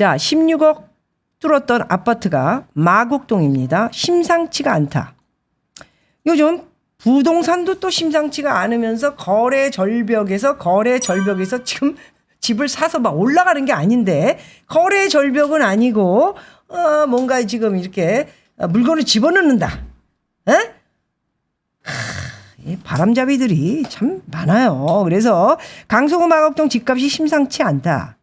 자, 16억 뚫었던 아파트가 마곡동입니다. 심상치가 않다. 요즘 부동산도 또 심상치가 않으면서 거래 절벽에서 거래 절벽에서 지금 집을 사서 막 올라가는 게 아닌데 거래 절벽은 아니고 어 뭔가 지금 이렇게 어, 물건을 집어넣는다. 에? 하, 이 바람잡이들이 참 많아요. 그래서 강서구 마곡동 집값이 심상치 않다.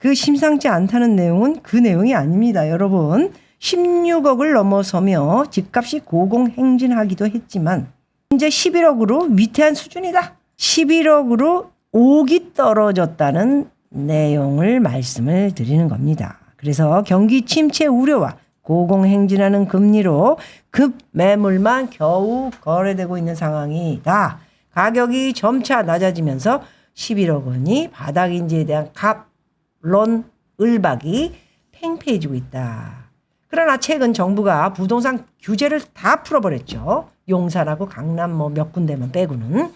그 심상치 않다는 내용은 그 내용이 아닙니다, 여러분. 16억을 넘어서며 집값이 고공행진하기도 했지만 현재 11억으로 위태한 수준이다. 11억으로 옥이 떨어졌다는 내용을 말씀을 드리는 겁니다. 그래서 경기 침체 우려와 고공행진하는 금리로 급 매물만 겨우 거래되고 있는 상황이다. 가격이 점차 낮아지면서 11억 원이 바닥인지에 대한 갑 론 을박이 팽팽해지고 있다. 그러나 최근 정부가 부동산 규제를 다 풀어버렸죠. 용산하고 강남 뭐 몇 군데만 빼고는.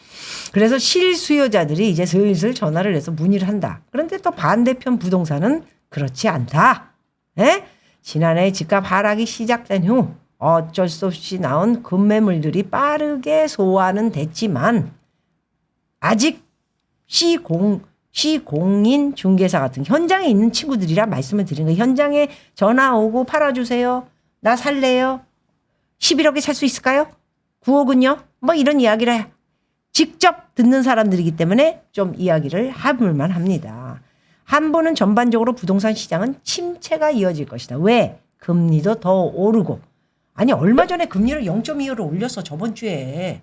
그래서 실수요자들이 이제 슬슬 전화를 해서 문의를 한다. 그런데 또 반대편 부동산은 그렇지 않다. 에? 지난해 집값 하락이 시작된 후 어쩔 수 없이 나온 급매물들이 빠르게 소화는 됐지만 아직 시공 시공인 중개사 같은 현장에 있는 친구들이라 말씀을 드린 거예요. 현장에 전화 오고 팔아주세요. 나 살래요. 11억에 살 수 있을까요? 9억은요? 뭐 이런 이야기를 직접 듣는 사람들이기 때문에 좀 이야기를 해볼만 합니다. 한보는 전반적으로 부동산 시장은 침체가 이어질 것이다. 왜? 금리도 더 오르고. 아니, 얼마 전에 금리를 0.25로 올렸어, 저번 주에.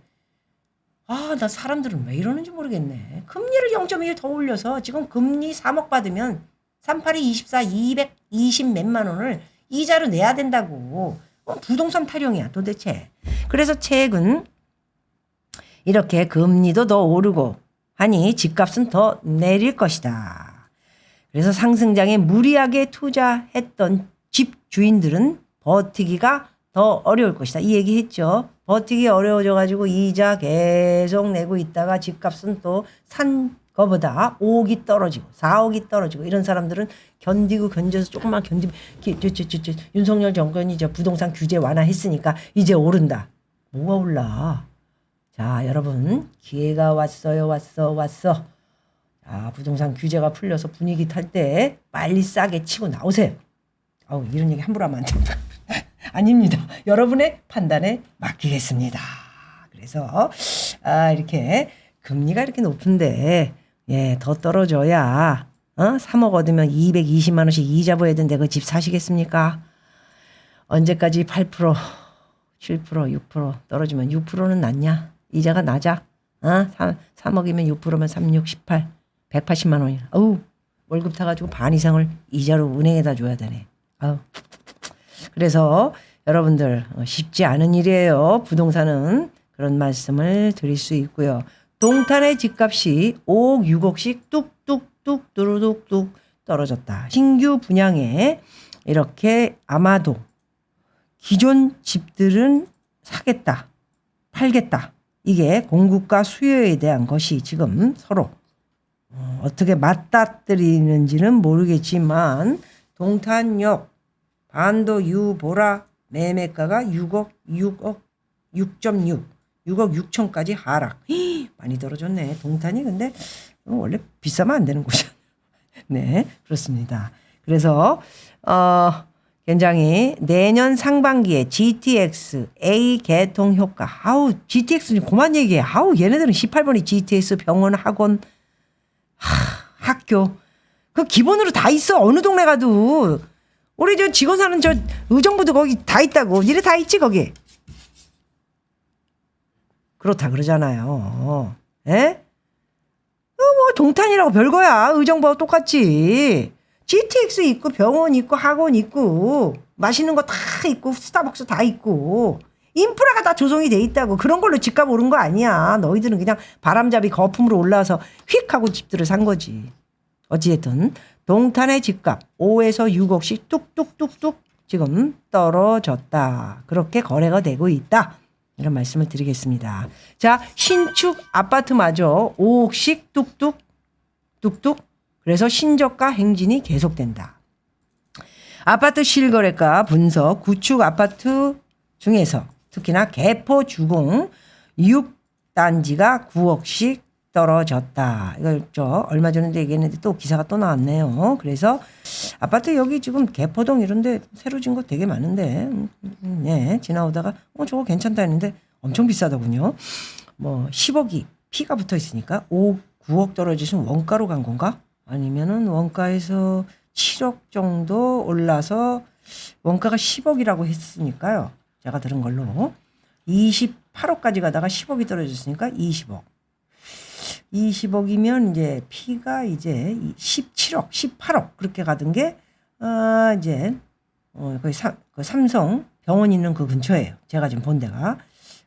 아, 나 사람들은 왜 이러는지 모르겠네. 금리를 0.1 더 올려서 지금 금리 3억 받으면 38이 24, 220 몇만 원을 이자로 내야 된다고. 어, 부동산 타령이야, 도대체. 그래서 최근 이렇게 금리도 더 오르고 하니 집값은 더 내릴 것이다. 그래서 상승장에 무리하게 투자했던 집 주인들은 버티기가 더 어려울 것이다. 이 얘기 했죠. 버티기 어려워져 가지고 이자 계속 내고 있다가 집값은 또 산 거보다 5억이 떨어지고 4억이 떨어지고 이런 사람들은 견디고 견뎌서 조금만 견디면 윤석열 정권이 이제 부동산 규제 완화했으니까 이제 오른다. 뭐가 올라? 자, 여러분 기회가 왔어요. 왔어. 왔어. 자, 부동산 규제가 풀려서 분위기 탈 때 빨리 싸게 치고 나오세요. 아우, 이런 얘기 함부로 하면 안 됩니다. 아닙니다. 여러분의 판단에 맡기겠습니다. 그래서 아, 이렇게 금리가 이렇게 높은데 예, 더 떨어져야 어? 3억 얻으면 220만 원씩 이자 보여야 되는데 그 집 사시겠습니까? 언제까지 8%, 7%, 6% 떨어지면 6%는 낮냐? 이자가 낮아? 어? 3, 3억이면 6%면 3, 6, 18, 180만 원이야. 어우, 월급 타가지고 반 이상을 이자로 은행에다 줘야 되네. 아우. 그래서 여러분들 어, 쉽지 않은 일이에요. 부동산은 그런 말씀을 드릴 수 있고요. 동탄의 집값이 5억, 6억씩 뚝뚝뚝 뚜루뚝뚝 떨어졌다. 신규 분양에 이렇게 아마도 기존 집들은 사겠다, 팔겠다. 이게 공급과 수요에 대한 것이 지금 서로 어, 어떻게 맞닥뜨리는지는 모르겠지만 동탄역 반도 유보라 매매가가 6억, 6억, 6.6, 6억 6천까지 하락. 히, 많이 떨어졌네. 동탄이 근데 원래 비싸면 안 되는 곳이야. 네, 그렇습니다. 그래서 어 굉장히 내년 상반기에 GTX A 개통 효과. 아우 GTX는 그만 얘기해. 아우 얘네들은 18번이 GTX 병원 학원 하, 학교 그 기본으로 다 있어 어느 동네 가도 우리 저 직원 사는 저 의정부도 거기 다 있다고. 니네 다 있지 거기. 그렇다 그러잖아요. 에? 어, 뭐 동탄이라고 별거야. 의정부하고 똑같지. GTX 있고 병원 있고 학원 있고 맛있는 거 다 있고 스타벅스 다 있고 인프라가 다 조성이 돼 있다고. 그런 걸로 집값 오른 거 아니야. 너희들은 그냥 바람잡이 거품으로 올라와서 휙 하고 집들을 산 거지 어찌됐든 동탄의 집값 5에서 6억씩 뚝뚝뚝뚝 지금 떨어졌다. 그렇게 거래가 되고 있다. 이런 말씀을 드리겠습니다. 자, 신축 아파트마저 5억씩 뚝뚝 뚝뚝 그래서 신저가 행진이 계속된다. 아파트 실거래가 분석 구축 아파트 중에서 특히나 개포 주공 6단지가 9억씩 떨어졌다. 이걸 저 얼마 전에도 얘기했는데 또 기사가 또 나왔네요. 그래서 아파트 여기 지금 개포동 이런데 새로 진 거 되게 많은데 음, 음, 네, 지나오다가 어 저거 괜찮다 했는데 엄청 비싸더군요. 뭐 10억이 피가 붙어 있으니까 5, 9억 떨어지신 원가로 간 건가? 아니면은 원가에서 7억 정도 올라서 원가가 10억이라고 했으니까요. 제가 들은 걸로 28억까지 가다가 10억이 떨어졌으니까 20억. 20억이면 이제 피가 이제 17억, 18억 그렇게 가던 게 아, 이제 어, 거의 삼, 그 삼성 병원 있는 그 근처예요. 제가 지금 본 데가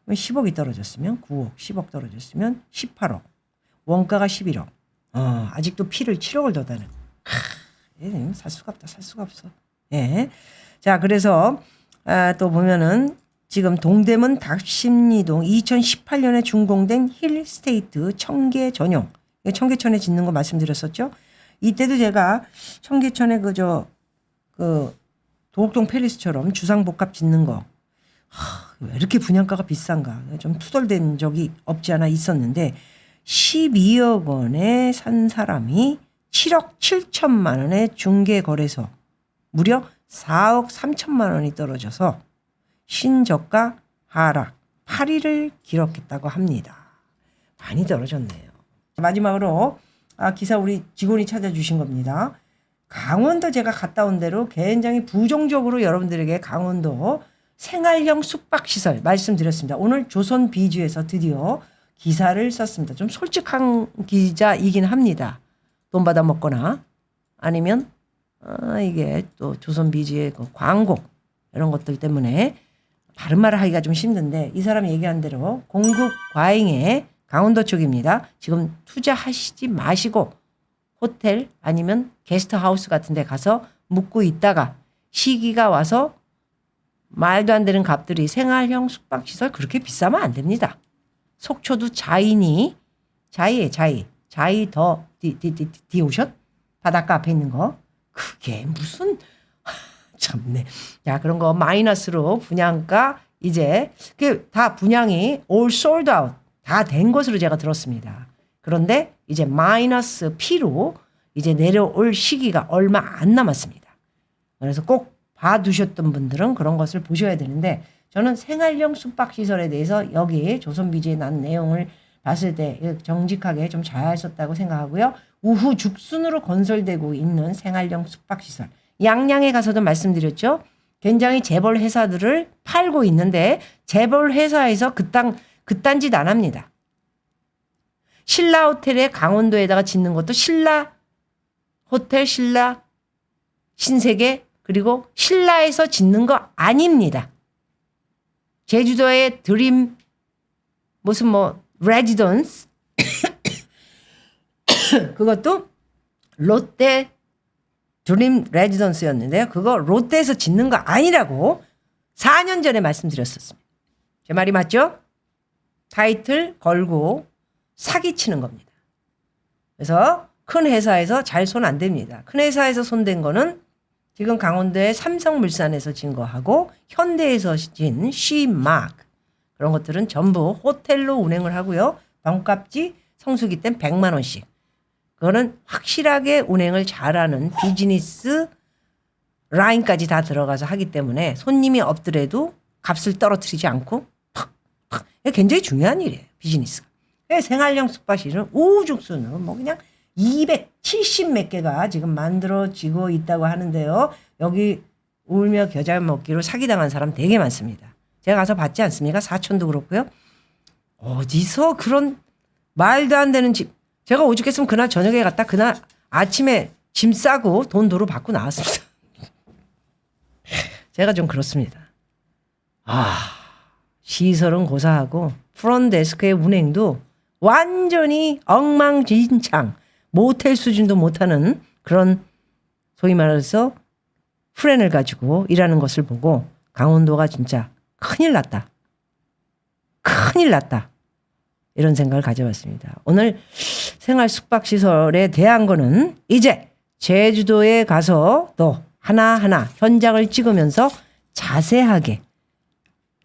10억이 떨어졌으면 9억, 10억 떨어졌으면 18억. 원가가 11억. 어, 아직도 피를 7억을 더 다는. 예, 살 수가 없다. 살 수가 없어. 예. 자, 그래서 아, 또 보면은 지금 동대문 답심리동 2018년에 준공된 힐스테이트 청계 전용. 청계천에 짓는 거 말씀드렸었죠. 이때도 제가 청계천에 그저 그 도곡동 팰리스처럼 주상복합 짓는 거. 하, 왜 이렇게 분양가가 비싼가? 좀 투덜댄 적이 없지 않아 있었는데 12억 원에 산 사람이 7억 7천만 원의 중개 거래소 무려 4억 3천만 원이 떨어져서 신저가 하락 8위를 기록했다고 합니다. 많이 떨어졌네요. 마지막으로 아, 기사 우리 직원이 찾아주신 겁니다. 강원도 제가 갔다 온 대로 굉장히 부정적으로 여러분들에게 강원도 생활형 숙박시설 말씀드렸습니다. 오늘 조선 비주에서 드디어 기사를 썼습니다. 좀 솔직한 기자이긴 합니다. 돈 받아 먹거나 아니면 아, 이게 또 조선 비주의 그 광고 이런 것들 때문에 다른 말을 하기가 좀 힘든데 이 사람이 얘기한 대로 공급 과잉에 강원도 쪽입니다. 지금 투자하시지 마시고 호텔 아니면 게스트하우스 같은 데 가서 묵고 있다가 시기가 와서 말도 안 되는 값들이 생활형 숙박시설 그렇게 비싸면 안 됩니다. 속초도 자이니 자이에 자이 자이 더 디, 디, 디, 디 오션 바닷가 앞에 있는 거 그게 무슨 참네. 야 그런 거 마이너스로 분양가 이제 그 다 분양이 all sold out 다 된 것으로 제가 들었습니다. 그런데 이제 마이너스 P로 이제 내려올 시기가 얼마 안 남았습니다. 그래서 꼭 봐두셨던 분들은 그런 것을 보셔야 되는데 저는 생활형 숙박시설에 대해서 여기 조선비지에 난 내용을 봤을 때 정직하게 좀 잘 썼다고 생각하고요. 우후 죽순으로 건설되고 있는 생활형 숙박시설. 양양에 가서도 말씀드렸죠. 굉장히 재벌 회사들을 팔고 있는데 재벌 회사에서 그땅 그딴 짓 안 합니다. 신라 호텔에 강원도에다가 짓는 것도 신라 호텔 신라 신세계 그리고 신라에서 짓는 거 아닙니다. 제주도의 드림 무슨 뭐 레지던스 그것도 롯데 드림 레지던스였는데요. 그거 롯데에서 짓는 거 아니라고 4년 전에 말씀드렸었습니다. 제 말이 맞죠? 타이틀 걸고 사기치는 겁니다. 그래서 큰 회사에서 잘 손 안 됩니다. 큰 회사에서 손댄 거는 지금 강원도의 삼성물산에서 진 거하고 현대에서 진 쉬마크 그런 것들은 전부 호텔로 운행을 하고요. 방값지 성수기 땐 100만 원씩. 그거는 확실하게 운행을 잘하는 비즈니스 라인까지 다 들어가서 하기 때문에 손님이 없더라도 값을 떨어뜨리지 않고 팍팍 이게 굉장히 중요한 일이에요. 비즈니스가. 생활형 숙박시설은 우후죽순으로 뭐 그냥 270 몇 개가 지금 만들어지고 있다고 하는데요. 여기 울며 겨자 먹기로 사기당한 사람 되게 많습니다. 제가 가서 봤지 않습니까? 사촌도 그렇고요. 어디서 그런 말도 안 되는 집. 제가 오죽했으면 그날 저녁에 갔다 그날 아침에 짐 싸고 돈 도로 받고 나왔습니다. 제가 좀 그렇습니다. 아, 시설은 고사하고 프론트 데스크의 운행도 완전히 엉망진창. 모텔 수준도 못하는 그런 소위 말해서 프렌을 가지고 일하는 것을 보고 강원도가 진짜 큰일 났다. 큰일 났다. 이런 생각을 가져봤습니다. 오늘 생활 숙박시설에 대한 거는 이제 제주도에 가서 또 하나하나 현장을 찍으면서 자세하게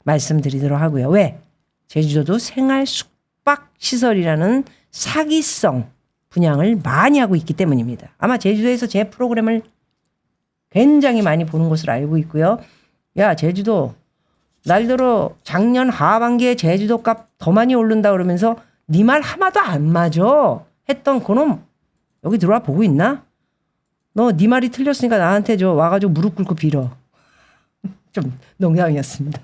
말씀드리도록 하고요. 왜? 제주도도 생활 숙박 시설이라는 사기성 분양을 많이 하고 있기 때문입니다. 아마 제주도에서 제 프로그램을 굉장히 많이 보는 것으로 알고 있고요. 야, 제주도 날들어 작년 하반기에 제주도 값 더 많이 오른다 그러면서 네 말 하나도 안 맞아 했던 그놈 여기 들어와 보고 있나? 너 네 말이 틀렸으니까 나한테 저 와가지고 무릎 꿇고 빌어. 좀 농담이었습니다.